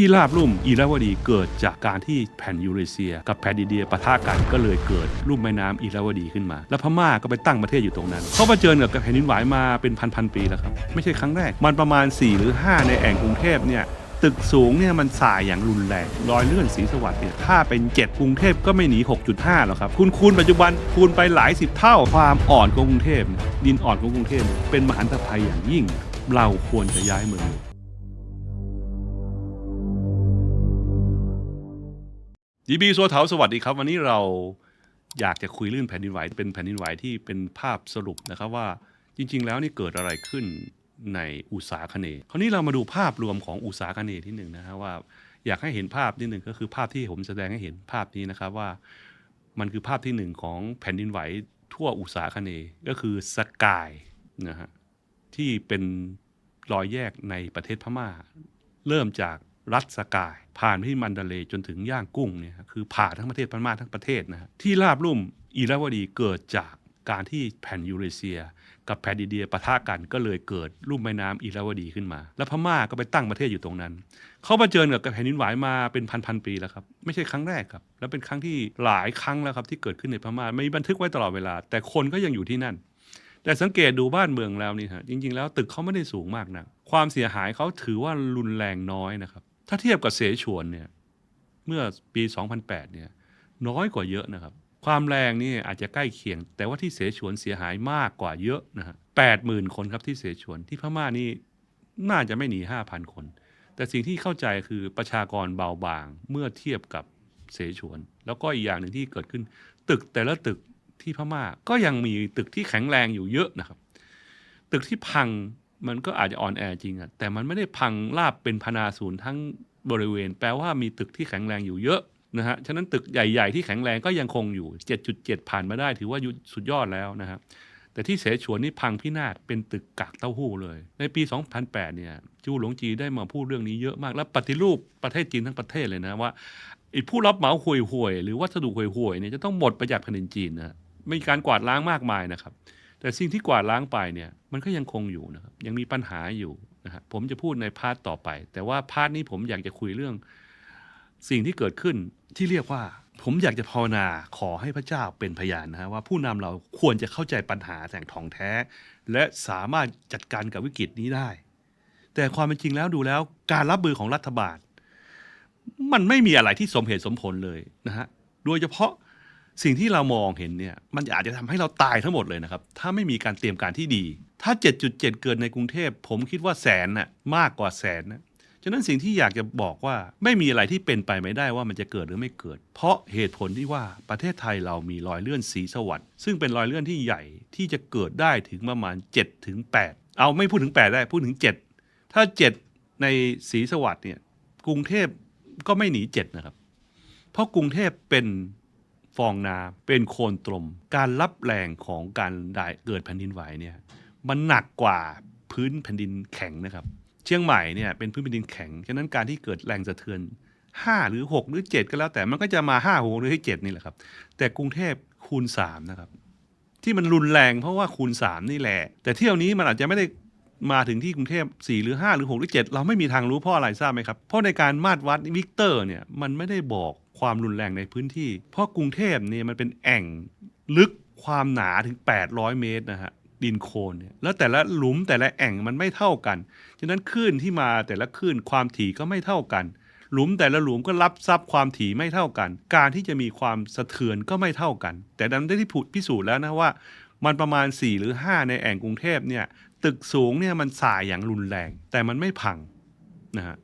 ที่ราบลุ่มอิราวดีเกิดจากการที่แผ่นยูเรเซีย กับแผ่นดินเดียปะทะกันก็เลยเกิดลุ่มแม่น้ำอิราวดีขึ้นมา แล้วพม่าก็ไปตั้งประเทศอยู่ตรงนั้นเขาเผชิญกับแผ่นดินไหวมาเป็นพันๆปีแล้วครับไม่ใช่ครั้งแรก มันประมาณ 4 หรือ 5 ในแอ่งกรุงเทพเนี่ยตึกสูงเนี่ยมันสายอย่างรุนแรงรอยเลื่อนสีสวัสดิ์เนี่ยถ้าเป็น 7 กรุงเทพก็ไม่หนี 6.5 หรอกครับ คุณคูณปัจจุบันคูณไปหลายสิบเท่าความอ่อนของกรุงเทพดินอ่อนของกรุงเทพเนี่ยเป็นมหันตภัยอย่างยิ่ง เราควรจะย้ายเมือง ดีบีสัวเถาสวัสดีครับ วันนี้เราอยากจะคุยเรื่องแผ่นดินไหวเป็นแผ่นดินไหวที่เป็นภาพสรุปนะครับว่าจริง ๆ แล้วนี่เกิดอะไรขึ้นในอุตสาคเนย์คราวนี้เรามาดูภาพรวมของอุตสาคเนย์ที่หนึ่งนะฮะว่าอยากให้เห็นภาพนิดหนึ่งก็คือภาพที่ผมแสดงให้เห็นภาพนี้นะครับว่ามันคือภาพที่หนึ่งของแผ่นดินไหวทั่วอุตสาคเนย์ก็คือสกายนะฮะที่เป็นรอยแยกในประเทศพม่า เริ่มจาก รัฐสกาย ผ่านไปที่มันดาเลจนถึงย่างกุ้งเนี่ยคือผ่าทั้งประเทศพม่าทั้งประเทศนะฮะที่ราบลุ่มอิราวดีเกิดจากการที่แผ่นยูเรเซีย กับแผ่นดินเดียปะทะกันก็เลยเกิดลุ่มแม่น้ำอิราวดีขึ้นมา แล้วพม่าก็ไปตั้งประเทศอยู่ตรงนั้น เขาเผชิญกับแผ่นดินไหวมาเป็นพันๆปีแล้วครับ ไม่ใช่ครั้งแรกครับ แล้วเป็นครั้งที่หลายครั้งแล้วครับที่เกิดขึ้นในพม่าไมีบันทึกไว้ตลอดเวลา แต่คนก็ยังอยู่ที่นั่น แต่สังเกตดูบ้านเมืองแล้วนี่ฮะจริง ๆ แล้วตึกเขาไม่ได้สูงมากนะความเสียหายเขาถือว่ารุนแรงน้อยนะครับ ถ้าเทียบกับเสฉวนเนี่ยเมื่อปี 2008เนี่ยน้อยกว่าเยอะนะครับ ความแรงนี่อาจจะใกล้เคียง แต่ว่าที่เสฉวนเสียหายมากกว่าเยอะนะฮะแปดหมื่นคนครับที่เสฉวนที่พม่านี่น่าจะไม่หนีห้าพันคน แต่สิ่งที่เข้าใจคือประชากรเบาบางเมื่อเทียบกับเสฉวน แล้วก็อีกอย่างหนึ่งที่เกิดขึ้น ตึกแต่ละตึกที่พม่าก็ยังมีตึกที่แข็งแรงอยู่เยอะนะครับ ตึกที่พัง มันก็อาจจะอ่อนแอจริงอะแต่มันไม่ได้พังราบเป็นพนาศูนย์ทั้งบริเวณ แปลว่ามีตึกที่แข็งแรงอยู่เยอะนะฮะฉะนั้นตึกใหญ่ ๆ ที่แข็งแรงก็ยังคงอยู่ 7.7 ผ่านมาได้ถือว่าสุดยอดแล้วนะครับแต่ที่เสฉวนนี่พังพินาศเป็นตึกกากเต้าหู้เลย ในปี 2008 เนี่ยจูหลงจีได้มาพูดเรื่องนี้เยอะมาก และปฏิรูปประเทศจีนทั้งประเทศเลยนะว่าไอ้ผู้รับเหมาห่วยห่วยๆหรือวัสดุห่วยห่วยๆเนี่ยจะต้องหมดไปจากแผ่นดินจีนนะมีการกวาดล้างมากมายนะครับ แต่สิ่งที่กวาดล้างไปเนี่ยมันก็ยังคงอยู่นะครับยังมีปัญหาอยู่นะฮะผมจะพูดในพาร์ทต่อไป แต่ว่าพาร์ทนี้ผมอยากจะคุยเรื่อง สิ่งที่เกิดขึ้นที่เรียกว่า ผมอยากจะภาวนาขอให้พระเจ้าเป็นพยานนะฮะว่าผู้นำเราควรจะเข้าใจปัญหาแต่งทองแท้ และสามารถจัดการกับวิกฤตนี้ได้ แต่ความเป็นจริงแล้วดูแล้ว การรับมือของรัฐบาล มันไม่มีอะไรที่สมเหตุสมผลเลยนะฮะโดยเฉพาะ สิ่งที่เรามองเห็นเนี่ย มันอาจจะทำให้เราตายทั้งหมดเลยนะครับ ถ้าไม่มีการเตรียมการที่ดี ถ้า 7.7 เกิดในกรุงเทพ ผมคิดว่าแสนน่ะมากกว่าแสนนะฉะนั้นสิ่งที่อยากจะบอกว่าไม่มีอะไรที่เป็นไปไม่ได้ว่ามันจะเกิดหรือไม่เกิด เพราะเหตุผลที่ว่าประเทศไทยเรามีรอยเลื่อนสีสวัสด์ซึ่งเป็นรอยเลื่อนที่ใหญ่ที่จะเกิดได้ถึงประมาณ7ถึง8เอาไม่พูดถึง 8 ได้พูดถึง 7 ถ้า 7 ในสีสวัสด์เนี่ยกรุงเทพก็ไม่หนี 7 นะครับ เพราะกรุงเทพเป็น ฟองน้ำเป็นโคลนตรม การรับแรงของการได้เกิดแผ่นดินไหวเนี่ยมันหนักกว่าพื้นแผ่นดินแข็งนะครับ เชียงใหม่เนี่ยเป็นพื้นแผ่นดินแข็งฉะนั้นการที่เกิดแรงสะเทือน 5 หรือ 6 หรือ 7 ก็แล้วแต่มันก็จะมา5 6หรือ7นี่แหละครับ แต่กรุงเทพคูณ 3 นะครับ ที่มันรุนแรงเพราะว่าคูณ 3 นี่แหละ แต่เที่ยวนี้มันอาจจะไม่ได้มาถึงที่กรุงเทพ4หรือ 5 หรือ 6 หรือ 7 เราไม่มีทางรู้เพราะอะไรทราบไหมครับ เพราะในการมาตรวัดวิกเตอร์เนี่ยมันไม่ได้บอก ความรุนแรงในพื้นที่ เพราะกรุงเทพเนี่ยมันเป็นแอ่งลึกความหนาถึง 800 เมตรนะฮะดินโคลนเนี่ยแล้วแต่ละหลุมแต่ละแอ่งมันไม่เท่ากันฉะนั้นคลื่นที่มาแต่ละคลื่นความถี่ก็ไม่เท่ากัน หลุมแต่ละหลุมก็รับซับความถี่ไม่เท่ากัน การที่จะมีความสะเทือนก็ไม่เท่ากัน แต่ดันได้ที่พิสูจน์แล้วนะว่า มันประมาณ 4 หรือ 5 ในแอ่งกรุงเทพเนี่ยตึกสูงเนี่ยมันสายอย่างรุนแรง แต่มันไม่พังนะฮะ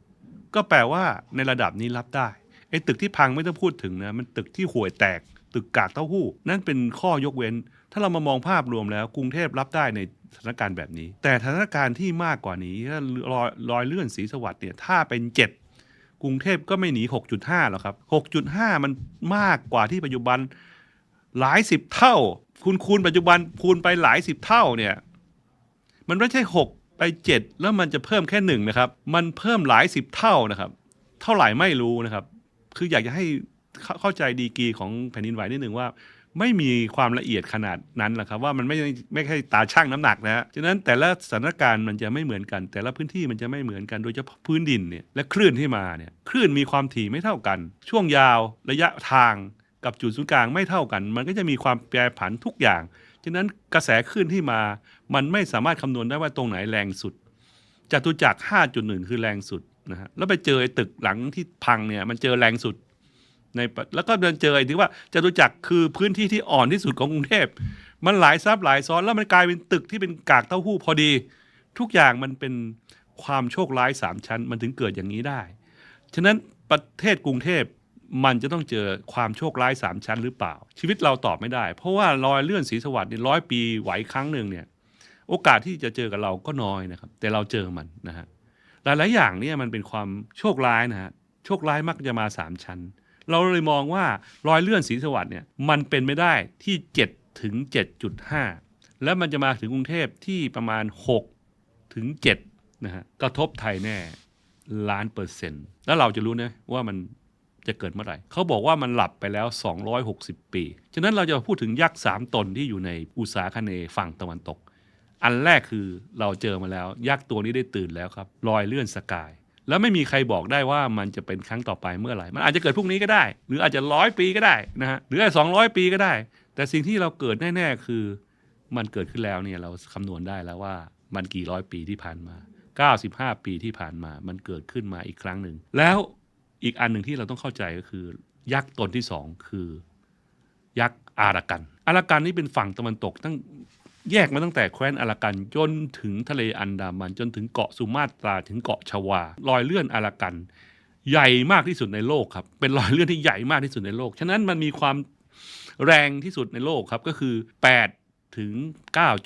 ก็แปลว่าในระดับนี้รับได้ ไอ้ตึกที่พังไม่ต้องพูดถึงนะมันตึกที่ห่วยแตก ตึกกากเต้าหู้ นั่นเป็นข้อยกเว้น ถ้าเรามามองภาพรวมแล้วกรุงเทพรับได้ในสถานการณ์แบบนี้ แต่สถานการณ์ที่มากกว่านี้ถ้ารอยรอยเลื่อนสีสวัสด์เนี่ยถ้าเป็นเจ็ดกรุงเทพก็ไม่หนี 6.5 หรอกครับ 6.5 มันมากกว่าที่ปัจจุบันหลายสิบเท่า คุณคูณปัจจุบันคูณไปหลายสิบเท่าเนี่ย มันไม่ใช่ 6 ไป 7 แล้วมันจะเพิ่มแค่หนึ่งนะครับ มันเพิ่มหลายสิบเท่านะครับ เท่าไหร่ไม่รู้นะครับ คืออยากจะให้เข้าใจดีกีของแผ่นดินไหวนิดหนึ่งว่า ไม่มีความละเอียดขนาดนั้นหรอกครับ ว่ามันไม่ไม่ใช่ตาช่างน้ำหนักนะฮะฉะนั้นแต่ละสถานการณ์มันจะไม่เหมือนกัน แต่ละพื้นที่มันจะไม่เหมือนกันโดยเฉพาะพื้นดินเนี่ยและคลื่นที่มาเนี่ยคลื่นมีความถี่ไม่เท่ากัน ช่วงยาวระยะทางกับจุดศูนย์กลางไม่เท่ากัน มันก็จะมีความแปรผันทุกอย่าง ฉะนั้นกระแสคลื่นที่มา มันไม่สามารถคำนวณได้ว่าตรงไหนแรงสุดจตุจักร5.1 คือแรงสุด นะฮะแล้วไปเจอไอ้ตึกหลังที่พังเนี่ยมันเจอแรงสุดในแล้วก็เดินเจอไอ้ที่ว่าจตุจักรคือพื้นที่ที่อ่อนที่สุดของกรุงเทพมันหลายซับหลายซ้อนแล้วมันกลายเป็นตึกที่เป็นกากเต้าหู้พอดี ทุกอย่างมันเป็นความโชคร้ายสามชั้น มันถึงเกิดอย่างนี้ได้ ฉะนั้นประเทศกรุงเทพมันจะต้องเจอความโชคร้ายสามชั้นหรือเปล่า ชีวิตเราตอบไม่ได้ เพราะว่ารอยเลื่อนสีสวัสดิ์ในร้อยปีไหวครั้งหนึ่งเนี่ย โอกาสที่จะเจอกับเราก็น้อยนะครับ แต่เราเจอมันนะฮะ หลายๆอย่างเนี่ยมันเป็นความโชคร้ายนะฮะโชคร้ายมักจะมาสามชั้น เราเลยมองว่ารอยเลื่อนสีสวัสดิ์เนี่ยมันเป็นไม่ได้ที่ 7 ถึง 7.5 แล้วมันจะมาถึงกรุงเทพที่ประมาณ 6 ถึง7นะฮะกระทบไทยแน่ล้านเปอร์เซ็นต์แล้วเราจะรู้นะว่ามันจะเกิดเมื่อไหร่ เขาบอกว่ามันหลับไปแล้ว 260 ปี ฉะนั้นเราจะพูดถึงยักษ์สามตนที่อยู่ในอุตสาคเนย์ฝั่งตะวันตก อันแรกคือเราเจอมาแล้ว ยักษ์ตัวนี้ได้ตื่นแล้วครับลอยเลื่อนสกาย แล้วไม่มีใครบอกได้ว่ามันจะเป็นครั้งต่อไปเมื่อไหร่ มันอาจจะเกิดพรุ่งนี้ก็ได้ หรืออาจจะร้อยปีก็ได้นะฮะหรืออาจจะสองร้อยปีก็ได้ แต่สิ่งที่เราเกิดแน่ๆคือ มันเกิดขึ้นแล้วเนี่ยเราคำนวณได้แล้วว่ามันกี่ร้อยปีที่ผ่านมา 95 ปีที่ผ่านมา มันเกิดขึ้นมาอีกครั้งหนึ่งแล้วอีกอันหนึ่งที่เราต้องเข้าใจก็คือ ยักษ์ตนที่สองคือ ยักษ์อารากัน อารากันนี่เป็นฝั่งตะวันตกตั้ง แยกมาตั้งแต่แคว้นอารากันจนถึงทะเลอันดามันจนถึงเกาะสุมาตราถึงเกาะชวาลอยเลื่อนอารากัน ใหญ่มากที่สุดในโลกครับ เป็นรอยเลื่อนที่ใหญ่มากที่สุดในโลก ฉะนั้นมันมีความแรงที่สุดในโลกครับก็คือ 8 ถึง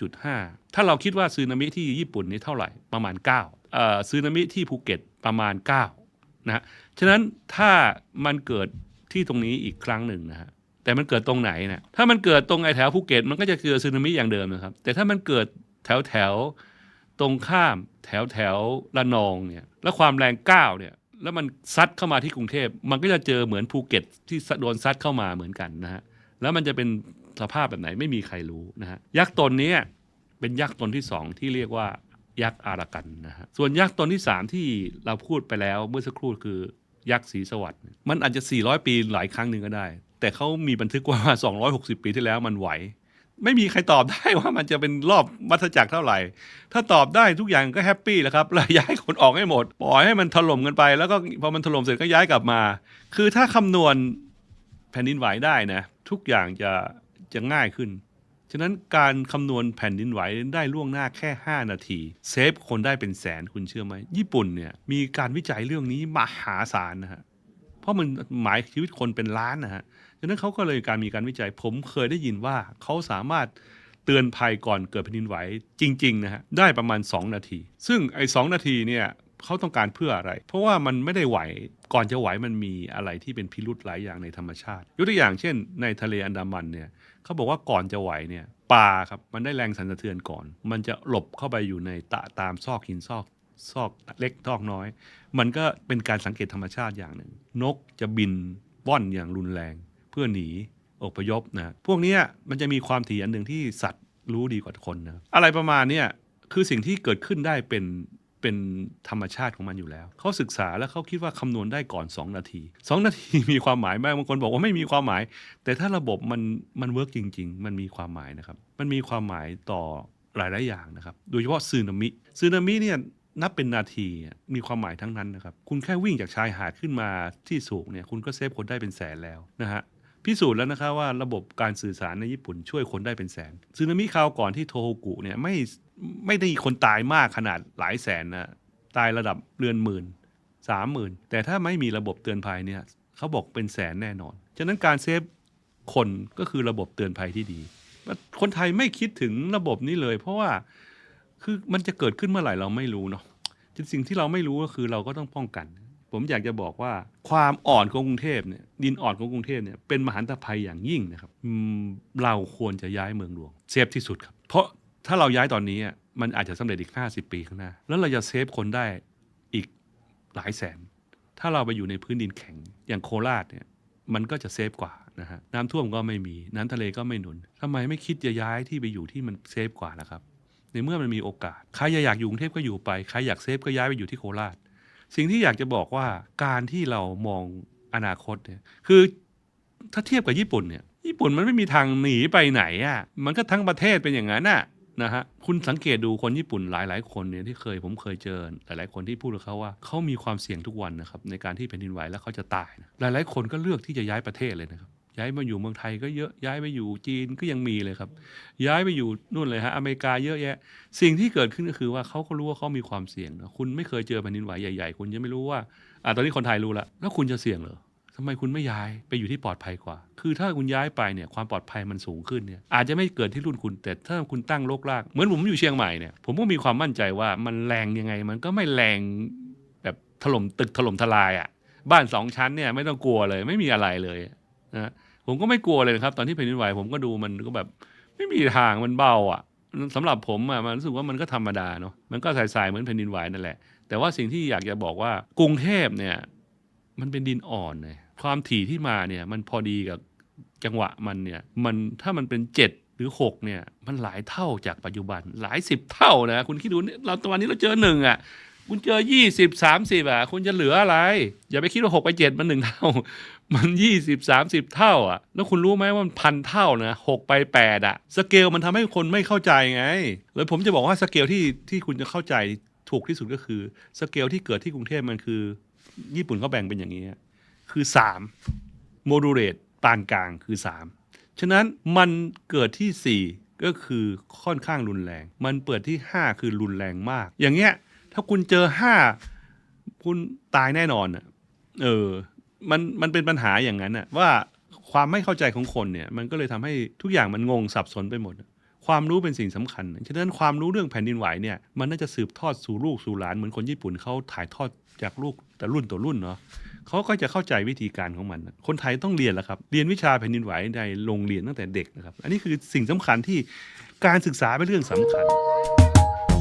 9.5 ถ้าเราคิดว่าซึนามิที่ญี่ปุ่นนี่เท่าไหร่ประมาณ9เอ่อซึนามิที่ภูเก็ตประมาณ9นะฮะฉะนั้นถ้ามันเกิดที่ตรงนี้อีกครั้งหนึ่งนะฮะ แต่มันเกิดตรงไหนนะถ้ามันเกิดตรงไอแถวภูเก็ตมันก็จะเกิดสึนามิอย่างเดิมนะครับ แต่ถ้ามันเกิดแถวแถวตรงข้ามแถวแถวระนองเนี่ยแล้วความแรงก้าวเนี่ยแล้วมันซัดเข้ามาที่กรุงเทพ มันก็จะเจอเหมือนภูเก็ตที่โดนซัดเข้ามาเหมือนกันนะฮะแล้วมันจะเป็นสภาพแบบไหนไม่มีใครรู้นะฮะยักษ์ตนนี้เป็นยักษ์ตนที่สองที่เรียกว่ายักษ์อารากันนะฮะส่วนยักษ์ตนที่สามที่เราพูดไปแล้วเมื่อสักครู่คือยักษ์สีสวัสด์มันอาจจะ 400 ปีหลายครั้งหนึ่งก็ได้ แต่เขามีบันทึกว่า 260 ปีที่แล้วมันไหว ไม่มีใครตอบได้ว่ามันจะเป็นรอบวัฏจักรเท่าไหร่ ถ้าตอบได้ทุกอย่างก็แฮปปี้แล้วครับแล้วย้ายคนออกให้หมด ปล่อยให้มันถล่มกันไป แล้วก็พอมันถล่มเสร็จก็ย้ายกลับมา คือถ้าคำนวณแผ่นดินไหวได้นะ ทุกอย่างจะจะง่ายขึ้น ฉะนั้นการคำนวณแผ่นดินไหวได้ล่วงหน้าแค่ 5 นาที เซฟคนได้เป็นแสนคุณเชื่อไหม ญี่ปุ่นเนี่ยมีการวิจัยเรื่องนี้มหาศาลนะฮะ เพราะมันหมายชีวิตคนเป็นล้านนะฮะ ฉะนั้นเขาก็เลยการมีการวิจัย ผมเคยได้ยินว่าเขาสามารถเตือนภัยก่อนเกิดแผ่นดินไหวจริงๆนะฮะได้ประมาณ 2 นาที ซึ่งไอ้สนาทีเนี่ยเขาต้องการเพื่ออะไร เพราะว่ามันไม่ได้ไหว ก่อนจะไหวมันมีอะไรที่เป็นพิรุธหลายอย่างในธรรมชาติ ยกตัวอย่างเช่น ในทะเลอันดามันเนี่ยเขาบอกว่าก่อนจะไหวเนี่ยปลาครับมันได้แรงสั่นสะเทือนก่อน มันจะหลบเข้าไปอยู่ในตะตามซอกหินซอกซอกเล็กซอกน้อย มันก็เป็นการสังเกตธรรมชาติอย่างหนึ่ง นกจะบินว่อนอย่างรุนแรง พื่อหนีอพยพนะพวกนี้มันจะมีความถี่อันหนึ่งที่สัตว์รู้ดีกว่าคนนะอะไรประมาณนี้คือสิ่งที่เกิดขึ้นได้เป็นเป็นธรรมชาติของมันอยู่แล้ว เขาศึกษาแล้วเขาคิดว่าคำนวณได้ก่อน 2 นาที 2 นาทีมีความหมายมากบางคนบอกว่าไม่มีความหมาย แต่ถ้าระบบมันมันเวิร์กจริง ๆ มันมีความหมายนะครับ มันมีความหมายต่อหลายๆอย่างนะครับ โดยเฉพาะซึนามิซึนามิเนี่ยนับเป็นนาทีมีความหมายทั้งนั้นนะครับ คุณแค่วิ่งจากชายหาดขึ้นมาที่สูงเนี่ยคุณก็เซฟคนได้เป็นแสนแล้วนะฮะ พิสูจน์แล้วนะครับว่าระบบการสื่อสารในญี่ปุ่นช่วยคนได้เป็นแสนซึนามิคราวก่อนที่โทโฮกุเนี่ยไม่ไม่ได้คนตายมากขนาดหลายแสนนะตายระดับเรือนหมื่นสามหมื่นแต่ถ้าไม่มีระบบเตือนภัยเนี่ยเขาบอกเป็นแสนแน่นอน ฉะนั้นการเซฟคนก็คือระบบเตือนภัยที่ดี คนไทยไม่คิดถึงระบบนี้เลย เพราะว่าคือมันจะเกิดขึ้นเมื่อไหร่เราไม่รู้เนาะสิ่งที่เราไม่รู้ก็คือเราก็ต้องป้องกัน ผมอยากจะบอกว่าความอ่อนของกรุงเทพเนี่ยดินอ่อนของกรุงเทพเนี่ยเป็นมหันตภัยอย่างยิ่งนะครับเราควรจะย้ายเมืองหลวงเซฟที่สุดครับ เพราะถ้าเราย้ายตอนนี้อะมันอาจจะสำเร็จอีก 50 ปีข้างหน้า แล้วเราจะเซฟคนได้อีกหลายแสน ถ้าเราไปอยู่ในพื้นดินแข็งอย่างโคราชเนี่ยมันก็จะเซฟกว่านะฮะน้ำท่วมก็ไม่มีน้ำทะเลก็ไม่หนุนทำไมไม่คิดจะย้ายที่ไปอยู่ที่มันเซฟกว่าล่ะครับ ในเมื่อมันมีโอกาสใครอยากอยู่กรุงเทพก็อยู่ไปใครอยากเซฟก็ย้ายไปอยู่ที่โคราช สิ่งที่อยากจะบอกว่าการที่เรามองอนาคตเนี่ยคือถ้าเทียบกับญี่ปุ่นเนี่ยญี่ปุ่นมันไม่มีทางหนีไปไหนอะ่ะมันก็ทั้งประเทศเป็นอย่างนั้นน่ะนะฮะคุณสังเกตดูคนญี่ปุ่นหลาย ๆ คนเนี่ยที่เคยผมเคยเจอหลาย ๆ คนที่พูดกับเขาว่าเขามีความเสี่ยงทุกวันนะครับในการที่แผ่นดินไหวแล้วเขาจะตายนะหลาย ๆ คนก็เลือกที่จะย้ายประเทศเลยนะครับ ย้ายมาอยู่เมืองไทยก็เยอะย้ายไปอยู่จีนก็ยังมีเลยครับ ย้ายไปอยู่นู่นเลยฮะอเมริกาเยอะแยะ สิ่งที่เกิดขึ้นก็คือว่าเขาก็รู้ว่าเขามีความเสี่ยงนะคุณไม่เคยเจอแผ่นดินไหวใหญ่ๆ คุณจะไม่รู้ว่าอ่าตอนนี้คนไทยรู้ละแล้วคุณจะเสี่ยงเหรอทำไมคุณไม่ย้ายไปอยู่ที่ปลอดภัยกว่า คือถ้าคุณย้ายไปเนี่ยความปลอดภัยมันสูงขึ้นเนี่ยอาจจะไม่เกิดที่รุ่นคุณ แต่ถ้าคุณตั้งโลกลาก เหมือนผมอยู่เชียงใหม่เนี่ยผมก็มีความมั่นใจว่ามันแรงยังไง มันก็ไม่แรงแบบถล่มตึกถล่มทลายอะ่ะบ้านสองชั้นเนี่ยไม่ต้องกลัวเลยไม่มีอะไรเลย นะผมก็ไม่กลัวเลยนะครับ ตอนที่แผ่นดินไหวผมก็ดูมันก็แบบ ไม่มีทางมันเบาอะสำหรับผมอะมันรู้สึกว่ามันก็ธรรมดาเนาะมันก็สายๆเหมือนแผ่นดินไหวนั่นแหละ แต่ว่าสิ่งที่อยากจะบอกว่ากรุงเทพเนี่ย มันเป็นดินอ่อนเลยความถี่ที่มาเนี่ย มันพอดีกับจังหวะมันเนี่ย มันถ้ามันเป็นเจ็ดหรือหกเนี่ย มันหลายเท่าจากปัจจุบัน หลายสิบเท่านะคุณคิดดูเนี่ยเราตอนนี้เราเจอหนึ่งอะคุณเจอยี่สิบสามสิบอะคุณจะเหลืออะไร อย่าไปคิดว่าหกไปเจ็ดมันหนึ่งเท่า มันยี่สิบสามสิบเท่าอะ แล้วคุณรู้ไหมว่ามันพันเท่านะหกไปแปดอะ สเกลมันทำให้คนไม่เข้าใจไง แล้วผมจะบอกว่าสเกลที่ที่คุณจะเข้าใจถูกที่สุดก็คือ สเกลที่เกิดที่กรุงเทพมันคือ ญี่ปุ่นเขาแบ่งเป็นอย่างนี้ คือสามโมดูเรตปานกลางคือสามฉะนั้นมันเกิดที่สี่ก็คือค่อนข้างรุนแรง มันเปิดที่ห้าคือรุนแรงมาก อย่างเงี้ย ถ้าคุณเจอห้าคุณตายแน่นอนอะเออ มันมันเป็นปัญหาอย่างนั้นน่ะว่าความไม่เข้าใจของคนเนี่ย มันก็เลยทำให้ทุกอย่างมันงงสับสนไปหมด ความรู้เป็นสิ่งสำคัญ ฉะนั้นความรู้เรื่องแผ่นดินไหวเนี่ยมันน่าจะสืบทอดสู่ลูกสู่หลานเหมือนคนญี่ปุ่นเขาถ่ายทอดจากลูกแต่รุ่นต่อรุ่นเนาะเขาก็จะเข้าใจวิธีการของมัน คนไทยต้องเรียนแหละครับ เรียนวิชาแผ่นดินไหวในโรงเรียนตั้งแต่เด็กนะครับ อันนี้คือสิ่งสำคัญที่การศึกษาเป็นเรื่องสำคัญ